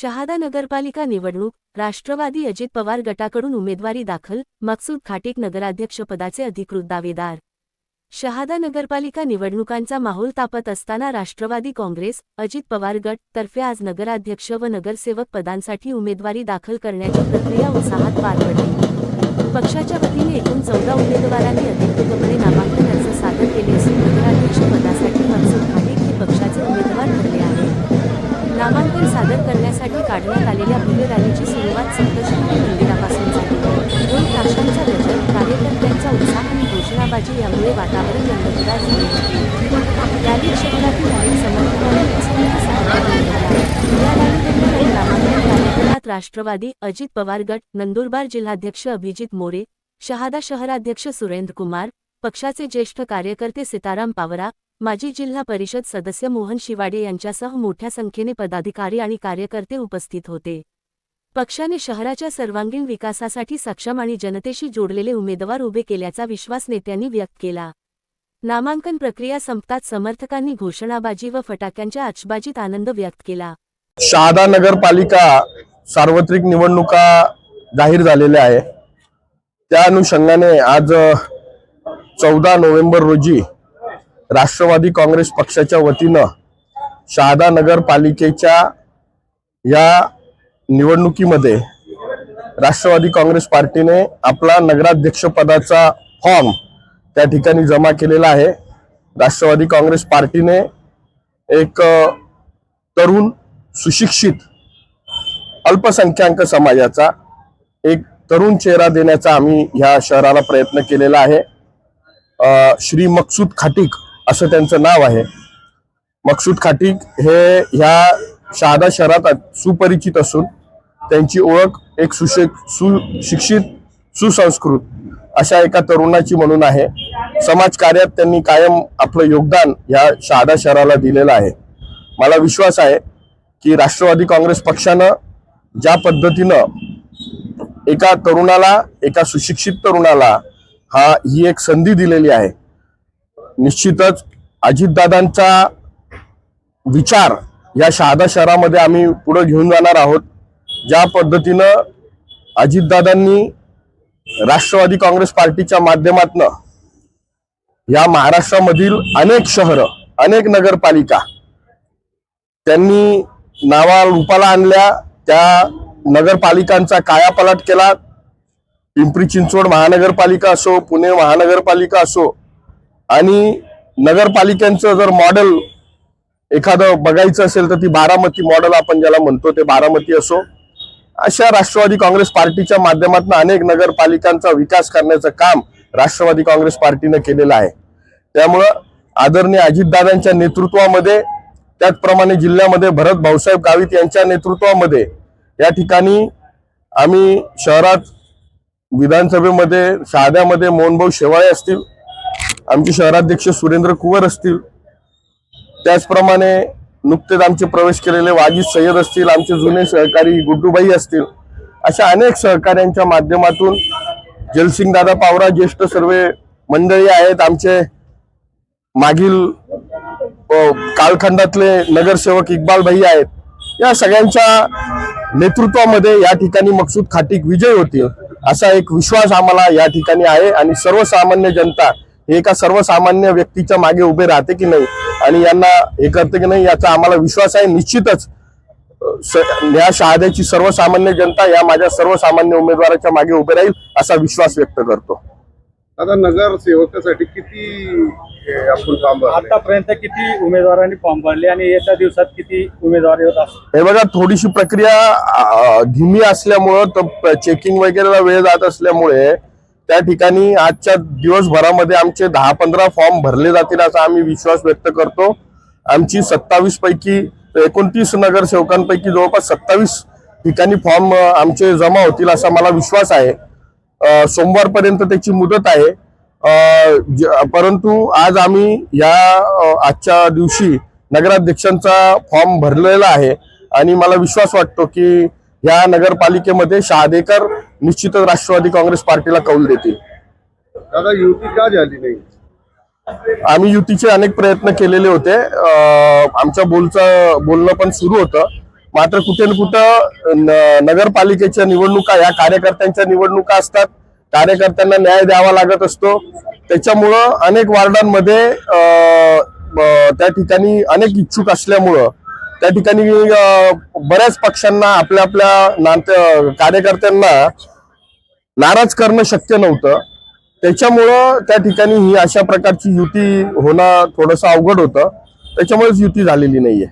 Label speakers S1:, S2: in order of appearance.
S1: शहादा नगरपालिका निवडणूक राष्ट्रवादी अजित पवार गटाकडून उमेदवारी दाखल मकसूद खाटीक नगराध्यक्षपदाचे अधिकृत दावेदार. शहादा नगरपालिका निवडणुकांचा माहोल तापत असताना राष्ट्रवादी काँग्रेस अजित पवार गट तर्फे आज नगराध्यक्ष व नगरसेवक पदांसाठी उमेदवारी दाखल करण्याची प्रक्रिया उत्साहात पार पडली. पक्षाच्या वतीने एकूण चौदा उमेदवारांनी अधिकृतपणे नामांकन अर्ज सादर केले असून नगराध्यक्षपदासाठी काढण्यात आलेल्या भव्य रॅलीची सुरुवात सप्तशृंगी मंदिरापासून झाली. दोन ताशांचा गजर कार्यकर्त्यांचा उत्साह आणि घोषणाबाजी यामुळे वातावरण रंगतदार झाले. होते रॅलीत शहरातील अनेक समर्थकांनी उत्स्फूर्त सहभाग नोंदवला या रॅलीदरम्यान आणि नामांकन कार्यक्रमात राष्ट्रवादी अजित पवार गट नंदुरबार जिल्हाध्यक्ष अभिजित मोरे शहादा शहराध्यक्ष सुरेंद्र कुमार पक्षाचे ज्येष्ठ कार्यकर्ते सीताराम पावरा माजी जिल्हा परिषद सदस्य मोहन शिवाडे यांच्यासह मोठ्या संख्येने पदाधिकारी आणि कार्यकर्ते उपस्थित होते. पक्षाने शहराच्या सर्वांगीण विकासासाठी सक्षम आणि जनतेशी जोडलेले उमेदवार उभे केल्याचा विश्वास नेत्यांनी व्यक्त केला. नामांकन प्रक्रिया संपताच समर्थकांनी घोषणाबाजी व फटाक्यांच्या आचबाजीत आनंद व्यक्त केला.
S2: शहादा नगरपालिका सार्वत्रिक निवडणुका जाहीर झालेल्या आहे त्या अनुषंगाने आज चौदा नोव्हेंबर रोजी राष्ट्रवादी काँग्रेस पक्षाच्या वतीनं शहादा नगरपालिकेच्या या निवडणुकीमध्ये राष्ट्रवादी काँग्रेस पार्टीने आपला नगराध्यक्षपदाचा फॉर्म त्या ठिकाणी जमा केलेला आहे. राष्ट्रवादी काँग्रेस पार्टीने एक तरुण सुशिक्षित अल्पसंख्याक समाजाचा एक तरुण चेहरा देण्याचा आम्ही ह्या शहराला प्रयत्न केलेला आहे. श्री मकसूद खाटीक असं त्यांचं नाव आहे. मकसूद खाटीक हे ह्या शहादा शहरात सुपरिचित असून त्यांची ओळख एक सुशे सुशिक्षित सुसंस्कृत अशा एका तरुणाची म्हणून आहे. समाजकार्यात त्यांनी कायम आपलं योगदान या शहादा शहराला दिलेलं आहे. मला विश्वास आहे की राष्ट्रवादी काँग्रेस पक्षानं ज्या पद्धतीनं एका तरुणाला एका सुशिक्षित तरुणाला हा ही एक संधी दिलेली आहे. निश्चितच अजितदादांचा विचार या शहादा शहरामध्ये आम्ही पुढे घेऊन जाणार आहोत. ज्या पद्धतीनं अजितदादांनी राष्ट्रवादी काँग्रेस पार्टीच्या माध्यमातनं या महाराष्ट्रामधील अनेक शहरं अनेक नगरपालिका त्यांनी नावा रूपाला आणल्या त्या नगरपालिकांचा कायापालट केला. पिंपरी चिंचवड महानगरपालिका असो पुणे महानगरपालिका असो आणि नगरपालिकांचं जर मॉडेल एखादं बघायचं असेल तर ती बारामती मॉडेल आपण ज्याला म्हणतो ते बारामती असो अशा राष्ट्रवादी काँग्रेस पार्टीच्या माध्यमातून अनेक नगरपालिकांचा विकास करण्याचं काम राष्ट्रवादी काँग्रेस पार्टीनं केलेलं आहे. त्यामुळं आदरणीय अजितदादांच्या नेतृत्वामध्ये त्याचप्रमाणे जिल्ह्यामध्ये भरत भाऊसाहेब गावित यांच्या नेतृत्वामध्ये या ठिकाणी आम्ही शहरात विधानसभेमध्ये शहाद्यामध्ये मोहनभाऊ शेवाळे असतील आमचे शहराध्यक्ष सुरेंद्र कुवर असतील. त्याचप्रमाणे नुकतेच आमचे प्रवेश केलेले वाजिद सय्यद असतील आमचे जुने सहकारी गुड्डूबाई असतील अशा अनेक सहकाऱ्यांच्या माध्यमातून जलसिंग दादा पावरा ज्येष्ठ सर्व मंडळी आहेत आमचे मागील कालखंडातले नगरसेवक इक्बाल भाई आहेत. या सगळ्यांच्या नेतृत्वामध्ये या ठिकाणी मकसूद खाटीक विजय होतील असा एक विश्वास आम्हाला या ठिकाणी आहे आणि सर्वसामान्य जनता हे एका सर्वसामान्य व्यक्तीच्या मागे उभे राहते की नाही? आणि यांना हे करते की नाही याचा आम्हाला विश्वास आहे. निश्चितच या शहाद्याची सर्वसामान्य जनता या माझ्या सर्वसामान्य उमेदवाराच्या मागे उभे राहील असा विश्वास व्यक्त करतो.
S3: आता नगरसेवकासाठी किती आपण?
S4: आतापर्यंत किती उमेदवारांनी फॉर्म भरले आणि येत्या दिवसात किती उमेदवार येत असतील
S2: हे बघा थोडीशी प्रक्रिया धीमी असल्यामुळं चेकिंग वगैरेला वेळ जात असल्यामुळे त्या ठिकाणी आजच्या दिवसभरामध्ये आमचे दहा पंधरा फॉर्म भरले जातील असा आम्ही विश्वास व्यक्त करतो. आमची सत्तावीस पैकी एकोणतीस नगरसेवकांपैकी जवळपास सत्तावीस ठिकाणी फॉर्म आमचे जमा होतील असा मला विश्वास आहे. सोमवारपर्यंत त्याची मुदत आहे. ज- परंतु आज आम्ही या आजच्या दिवशी नगराध्यक्षांचा फॉर्म भरलेला आहे आणि मला विश्वास वाटतो की या नगरपालिकेमध्ये शहादेकर निश्चितच राष्ट्रवादी काँग्रेस पार्टीला कौल देतील.
S3: दादा युती का झाली नाही?
S2: आम्ही युतीचे अनेक प्रयत्न केलेले होते. आमच्या बोलचं बोलणं पण सुरू होतं. मात्र कुठे न कुठं नगरपालिकेच्या निवडणुका या कार्यकर्त्यांच्या निवडणुका असतात. कार्यकर्त्यांना न्याय द्यावा लागत असतो. त्याच्यामुळं अनेक वार्डांमध्ये त्या ठिकाणी अनेक इच्छुक असल्यामुळं त्या ठिकाणी बऱ्याच पक्षांना आपल्या आपल्या कार्यकर्त्यांना नाराज करणं शक्य नव्हतं. त्याच्यामुळं त्या ठिकाणी ही अशा प्रकारची युती होणं थोडंसं अवघड होतं. त्याच्यामुळेच युती झालेली नाहीये.